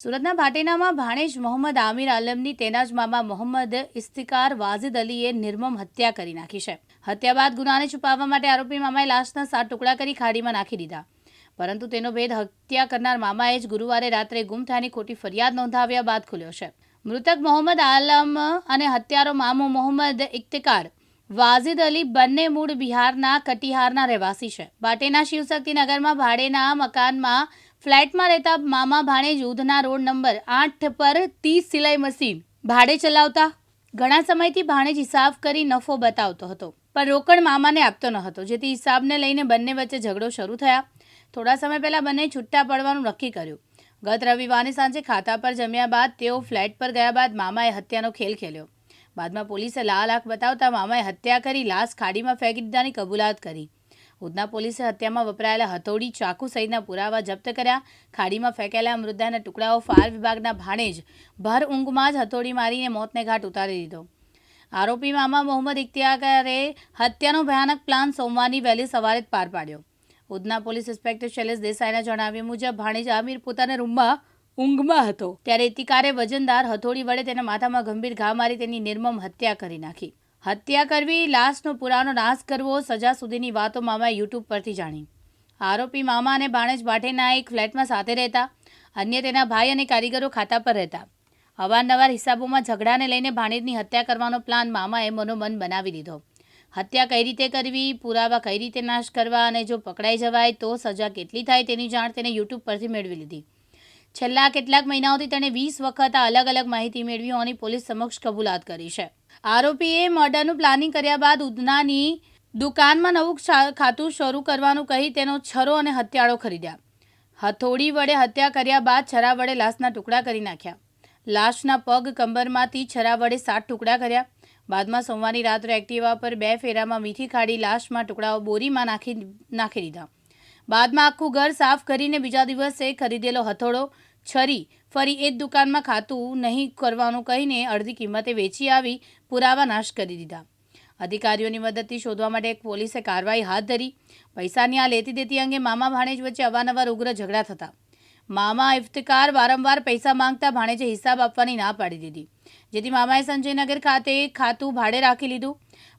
સુરતના ભાટેનામાં ભાણેજ મોહમ્મદ આમિર આલમની તેના જ મામા મોહમ્મદ ઇસ્તિકાર વાઝિદ અલીએ નિર્મમ હત્યા કરી નાખી છે. હત્યા બાદ ગુનાને છુપાવવા માટે આરોપી મામાએ લાશના સાત ટુકડા કરી ખાડીમાં નાખી દીધા. પરંતુ તેનો ભેદ હત્યા કરનાર મામાએ જ ગુરુવારે રાત્રે ગુમ થયાની ખોટી ફરિયાદ નોંધાવ્યા બાદ ખુલ્યો છે. મૃતક મોહમ્મદ આલમ અને હત્યારો મામો મોહમ્મદ ઇખ્તિકાર વાઝિદ અલી બંને મૂળ બિહારના કટિહારના રહેવાસી છે. બાટેના શિવશક્તિનગરમાં ભાડેના મકાનમાં ફ્લેટમાં રહેતા મામા ભાણેજ જૂધના રોડ નંબર આઠ પર ત્રીસ સિલાઈ મશીન ભાડે ચલાવતા ઘણા સમયથી ભાણેજ હિસાબ કરી નફો બતાવતો હતો. પણ રોકડ મામાને આપતો ન હતો. જેથી હિસાબને લઈને બંને વચ્ચે ઝઘડો શરૂ થયા. થોડા સમય પહેલાં બંને છૂટા પડવાનું નક્કી કર્યું. ગત રવિવારે સાંજે ખાતા પર જમ્યા બાદ તેઓ ફ્લેટ પર ગયા બાદ મામાએ હત્યાનો ખેલ ખેલ્યો. બાદમાં પોલીસે લાલ આંખ બતાવતા મામાએ હત્યા કરી લાશ ખાડીમાં ફેંકી દીધાની કબૂલાત કરી. ઉધના પોલીસે હત્યામાં વપરાયેલા હથોડી, ચાકુ સહિતના પુરાવા જપ્ત કર્યા. ખાડીમાં ફેંકેલા મૃતદેહના ટુકડાઓ ફાયર વિભાગના ભાણેજ ભર ઊંઘમાં જ હથોડી મારીને મોતને ઘાટ ઉતારી દીધો. આરોપી મામા મોહમ્મદ ઇખ્તિયારે હત્યાનો ભયાનક પ્લાન સોમવારની વહેલી સવારે જ પાર પાડ્યો. ઉધના પોલીસ ઇન્સ્પેક્ટર શૈલેષ દેસાઈના જણાવ્યા મુજબ, ભાણેજ આમિર પોતાના રૂમમાં ઊંઘમાં હતો. ત્યારે ઇતિકારે વજનદાર હથોડી વડે તેના માથામાં ગંભીર ઘા મારી તેની નિર્મમ હત્યા કરી નાખી. હત્યા કરવી, લાશનો પુરાનો નાશ કરવો, સજા સુધીની વાતો મામાએ યુટ્યુબ પરથી જાણી. આરોપી મામા અને ભાણેજ ભાટેના એક ફ્લેટમાં સાથે રહેતા, અન્ય તેના ભાઈ અને કારીગરો ખાતા પર રહેતા. અવારનવાર હિસાબોમાં ઝઘડાને લઈને ભાણેજની હત્યા કરવાનો પ્લાન મામાએ મનોમન બનાવી દીધો. હત્યા કઈ રીતે કરવી, પુરાવા કઈ રીતે નાશ કરવા અને જો પકડાઈ જવાય તો સજા કેટલી થાય તેની જાણ તેને યુટ્યુબ પરથી મેળવી લીધી. છેલ્લા કેટલાક મહિનાઓથી તેણે વીસ વખત અલગ અલગ માહિતી મેળવી હોવાની પોલીસ સમક્ષ કબૂલાત કરી છે. આરોપીએ મર્ડરનું પ્લાનિંગ કર્યા બાદ ઉધનાની દુકાનમાં નવું ખાતું શરૂ કરવાનું કહી તેનો છરો અને હથિયારો ખરીદ્યા. હથોડી વડે હત્યા કર્યા બાદ છરા વડે લાશના ટુકડા કરી નાખ્યા. લાશના પગ કંબરમાંથી છરા વડે સાત ટુકડા કર્યા. બાદમાં સોમવારની રાત્રે એક્ટિવા પર બે ફેરામાં મીઠી ખાડી લાશમાં ટુકડાઓ બોરીમાં નાખી નાખી દીધા. બાદમાં આખું ઘર સાફ કરીને બીજા દિવસે ખરીદેલો હથોડો છરી. ફરી એ જ દુકાનમાં ખાતું નહીં કરવાનું કહીને અડધી કિંમતે વેચી આવી, પુરાવા નાશ કરી દીધા. અધિકારીઓની મદદથી શોધવા માટે એક પોલીસે કાર્યવાહી હાથ ધરી. પૈસાની આ લેતી દેતી અંગે મામા ભાણેજ વચ્ચે અવારનવાર ઉગ્ર ઝઘડા થતા. મામા ઇફ્તકાર વારંવાર પૈસા માંગતા ભાણેજે હિસાબ આપવાની ના પાડી દીધી. જેથી મામાએ સંજયનગર ખાતે ખાતું ભાડે રાખી લીધું.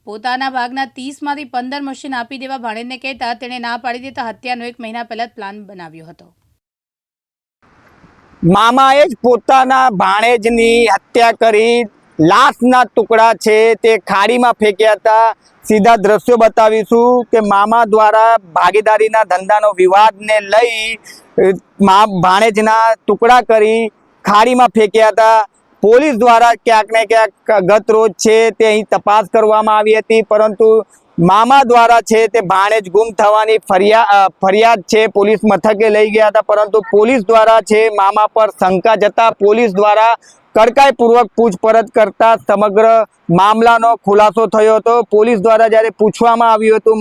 પોતાના ભાગના ત્રીસમાંથી પંદર મશીન આપી દેવા ભાણેજને કહેતા તેણે ના પાડી દેતા હત્યાનો એક મહિના પહેલાં જ પ્લાન બનાવ્યો હતો. મામાએ જ પોતાના ભાણેજની હત્યા કરી લાશના ટુકડા છે તે ખાડીમાં ફેંક્યા હતા. સીધા દ્રશ્યો બતાવીશું કે મામા દ્વારા ભાગીદારીના ધંધાનો વિવાદને લઈ મા ભાણેજના ટુકડા કરી ખાડીમાં ફેંક્યા હતા. પોલીસ દ્વારા ક્યાંક ને ક્યાંક ગત રોજ છે તે અહીં તપાસ કરવામાં આવી હતી, પરંતુ મામા દ્વારા છે તે ભાણેજ ગુમ થવાની ફરિયાદ ફરિયાદ છે. પોલીસ મથકે લઈ ગયા હતા, પરંતુ પોલીસ દ્વારા છે મામા પર શંકા જતા પોલીસ દ્વારા કડકાઈપૂર્વક પૂછપરછ કરતા સમગ્ર મામલાનો ખુલાસો થયો હતો. પોલીસ દ્વારા જ્યારે પૂછવામાં આવ્યું હતું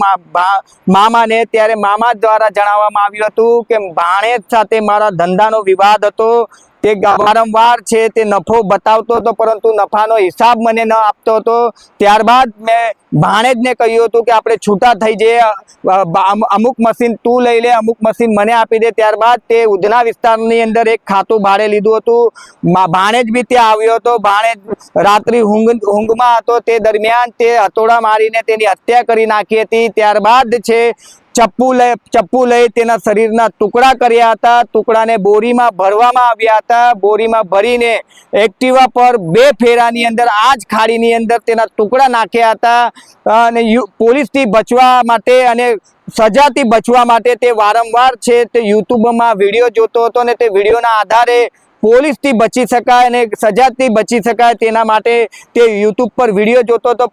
મામાને, ત્યારે મામા દ્વારા જણાવવામાં આવ્યું હતું કે ભાણેજ સાથે મારા ધંધાનો વિવાદ હતો. તે વારંવાર છે તે નફો બતાવતો હતો, પરંતુ નફાનો હિસાબ મને ન આપતો હતો. ત્યારબાદ મેં ભાણેજને કહ્યું હતું કે આપણે છૂટા થઈ જઈએ અમુક મશીન તું લઈ લે, અમુક મશીન મને આપી દે. ત્યારબાદ તે ઉધના વિસ્તારની અંદર એક ખાતું ભાડે લીધું હતું. ભાણેજ બી ત્યાં આવ્યો હતો. ભાણેજ રાત્રિ ઊંઘ ઊંઘમાં હતો. તે દરમિયાન તે હથોડા મારીને તેની હત્યા કરી નાખી હતી. ત્યારબાદ છે ચપ્પુ લઈ ચપ્પુ લઈ તેના શરીરના ટુકડા કર્યા હતા. ટુકડાને બોરીમાં ભરવામાં આવ્યા હતા. બોરીમાં ભરીને એક્ટિવા પર બે ફેરાની અંદર આ જ ખાડીની અંદર તેના ટુકડા નાખ્યા હતા. અને પોલીસથી બચવા માટે અને સજાથી બચવા માટે તે વારંવાર છે તે યુટ્યુબમાં વીડિયો જોતો હતો અને તે વિડીયોના આધારે પોલીસથી બચી શકાય અને સજાથી બચી શકાય તેના માટે તે યુટ્યુબ પર વીડિયો જોતો હતો.